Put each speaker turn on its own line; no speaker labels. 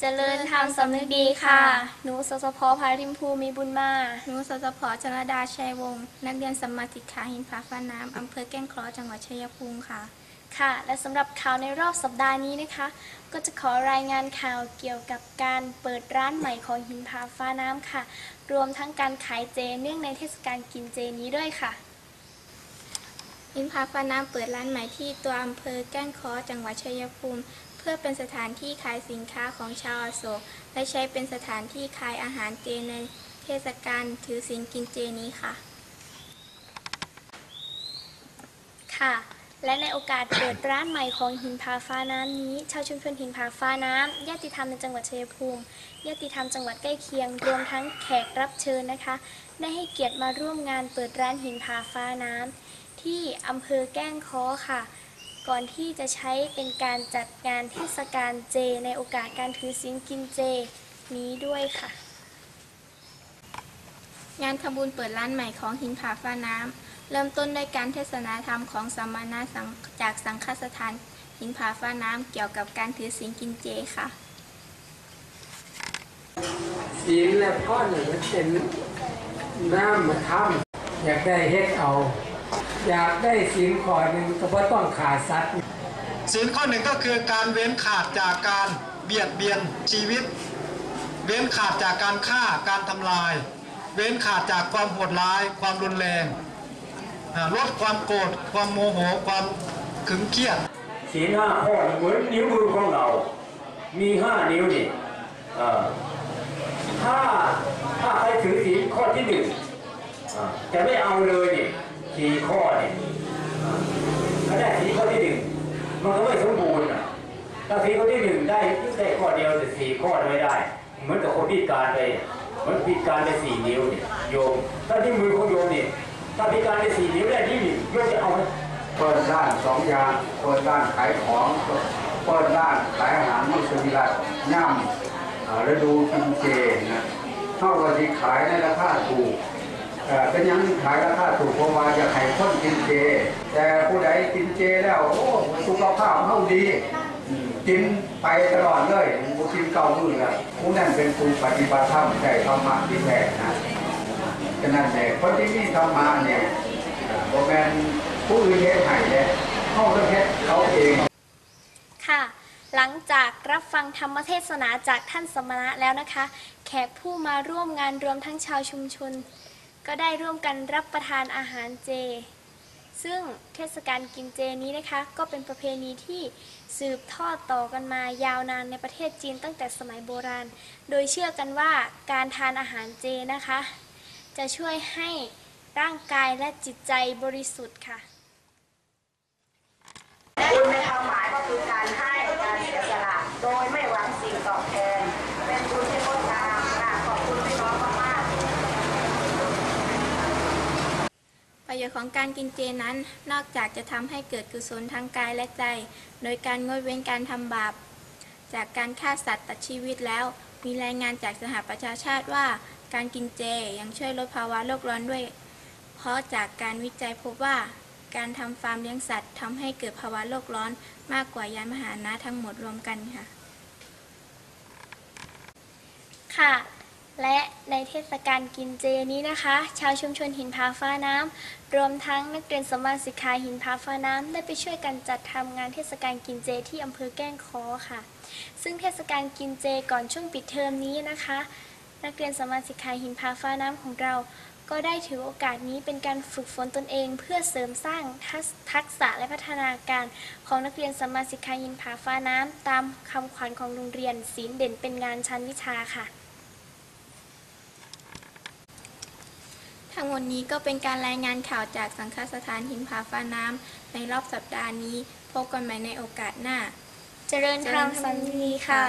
เจริญธรรมสำนึกดีค่ะ หนูสสพพาริมภูมีบุญมา
หนูสสพชลดาชัยวงศ์นักเรียนสมมาติขาหินผาฟ้าน้ำอำเภอแก้งเคราะห์จังหวัดชัยภูมิค่ะ
ค่ะ และสำหรับข่าวในรอบสัปดาห์นี้นะคะ ก็จะขอรายงานข่าวเกี่ยวกับการเปิดร้านใหม่ของหินผาฟ้าน้ำค่ะ รวมทั้งการขายเจเนื่องในเทศกาลกินเจนี้ด้วยค่ะ
หินผาฟ้าน้ำเปิดร้านใหม่ที่ตัวอำเภอแก้งเคราะห์จังหวัดชัยภูมิ พื่อเป็นสถานที่ขายสินค้าของชาวอโศก และใช้เป็นสถานที่ขายอาหารเจในเทศกาลถือศีลกินเจนี้ค่ะ
ค่ะ และในโอกาสเปิดร้านใหม่ของหินผาฟ้าน้ำนี้ ชาวชุมชนหินผาฟ้าน้ำญาติธรรมในจังหวัดชัยภูมิญาติธรรมจังหวัดใกล้เคียง รวมทั้งแขกรับเชิญนะคะ ได้ให้เกียรติมาร่วมงานเปิดร้านหินผาฟ้าน้ำที่อำเภอแก้งเคอค่ะ ก่อนที่จะใช้เป็นการจัดงานเทศกาลเจ ในโอกาสการถือศีลกินเจนี้ด้วยค่ะ
งานทำบุญเปิดร้านใหม่ของหินผาฟ้าน้ำ เริ่มต้นด้วยการเทศนาธรรมของสมมานาสังจากสังฆสถานหินผาฟ้าน้ำเกี่ยวกับการถือศีลกินเจค่ะ
ศีลและข้อหนึ่งเป็นน้ำมาทำอยากได้เฮ็ดเอา อยากได้ศีลข้อหนึ่งก็บ่ต้องขาดสัตว์
ศีลข้อหนึ่งก็คือการเว้นขาดจากการเบียดเบียนชีวิต เว้นขาดจากการฆ่าการทำลาย เว้นขาดจากความโหดร้าย ความรุนแรงอ่าลดความโกรธความโมโหความขึงเครียด
ศีลห้าข้อนี่เหมือนนิ้วมือของเรา มีห้านิ้วนี่เอ่อถ้าถ้าใครถือศีลข้อที่หนึ่งอ่าจะไม่เอาเลยนี่ สี่ข้อเนี่อ่าถ้าได้ศีลข้อที่หนึ่งมันก็ไม่สมบูรณ์อะถ้าศีลข้อที่หนึ่งได้ได้ข้อเดียวแต่สี่ข้อไม่ได้ เหมือนกับคนพิการไปเหมือนพิการไปสี่นิ้วเนี่ยโยม ถ้าที่มือของโยมเนี่ยถ้าพิการไปสี่นิ้วได้ที่หนึ่งโยมจะเอาไหม
เปิดร้านสองยางเปิดร้านขายของเปิดร้านขายอาหารมัสวิรัตย่ำเอ่อฤดูกินเจนะเท่ากับที่ขายในราคาถูก เป็นยังขายราคาถูกเพราะว่าอยากให้คนกินเจ แต่ผู้ใดกินเจแล้วโอ้สุขภาพเขาดี กินไปตลอดเลยบุกินเก่ามือละผู้นั้นเป็นผู้ปฏิบัติธรรมได้ธรรมะที่แท้นะฉะนั้นเนี่ยคนที่มีธรรมะเนี่ยโมแมนผู้อื่นเฮ็ดให้เนี่ยเขาต้องเฮ็ดเขาเอง
ค่ะหลังจากรับฟังธรรมเทศนาจากท่านสมณะแล้วนะคะ แขกผู้มาร่วมงานรวมทั้งชาวชุมชน ก็ได้ร่วมกันรับประทานอาหารเจ ซึ่งเทศกาลกินเจนี้นะคะ ก็เป็นประเพณีที่สืบทอดต่อกันมายาวนานในประเทศจีนตั้งแต่สมัยโบราณ โดยเชื่อกันว่าการทานอาหารเจนะคะ จะช่วยให้ร่างกายและจิตใจบริสุทธิ์ค่ะ
บุญในความหมายก็คือการให้การเสียสละโดยไม่หวังสิ่งตอบแทน เป็นบุญที่งดงามค่ะขอบคุณพี่น้องมากๆ
ประโยชน์ ของการกินเจนั้น นอกจากจะทำให้เกิดกุศลทางกายและใจ โดยการงดเว้นการทำบาป จากการฆ่าสัตว์ตัดชีวิตแล้ว มีรายงานจากสหประชาชาติว่า การกินเจยังช่วยลดภาวะโลกร้อนด้วย เพราะจากการวิจัยพบว่า การทำฟาร์มเลี้ยงสัตว์ทำให้เกิดภาวะโลกร้อนมากกว่ายานพาหนะทั้งหมดรวมกันค่ะ
ค่ะ และในเทศกาลกินเจนี้นะคะ ชาวชุมชนหินผาฟ้าน้ำรวมทั้งนักเรียนสมมาสิกขาหินผาฟ้าน้ำได้ไปช่วยกันจัดทำงานเทศกาลกินเจที่อำเภอแก้งคอค่ะ ซึ่งเทศกาลกินเจก่อนช่วงปิดเทอมนี้นะคะ นักเรียนสมมาสิกขาหินผาฟ้าน้ำของเรา ก็ได้ถือโอกาสนี้เป็นการฝึกฝนตนเอง เพื่อเสริมสร้างทักษทักษะและพัฒนาการของนักเรียนสมมาสิกขาหินผาฟ้าน้ำตามคำขวัญของโรงเรียนศีลเด่นเป็นงานชั้นวิชาค่ะ
ทั้งหมดนี้ก็เป็นการรายงานข่าวจากสังฆสถานหินผาฟ้าน้ำในรอบสัปดาห์นี้ พบกันใหม่ในโอกาสหน้า
เจริญธรรมสันติค่ะ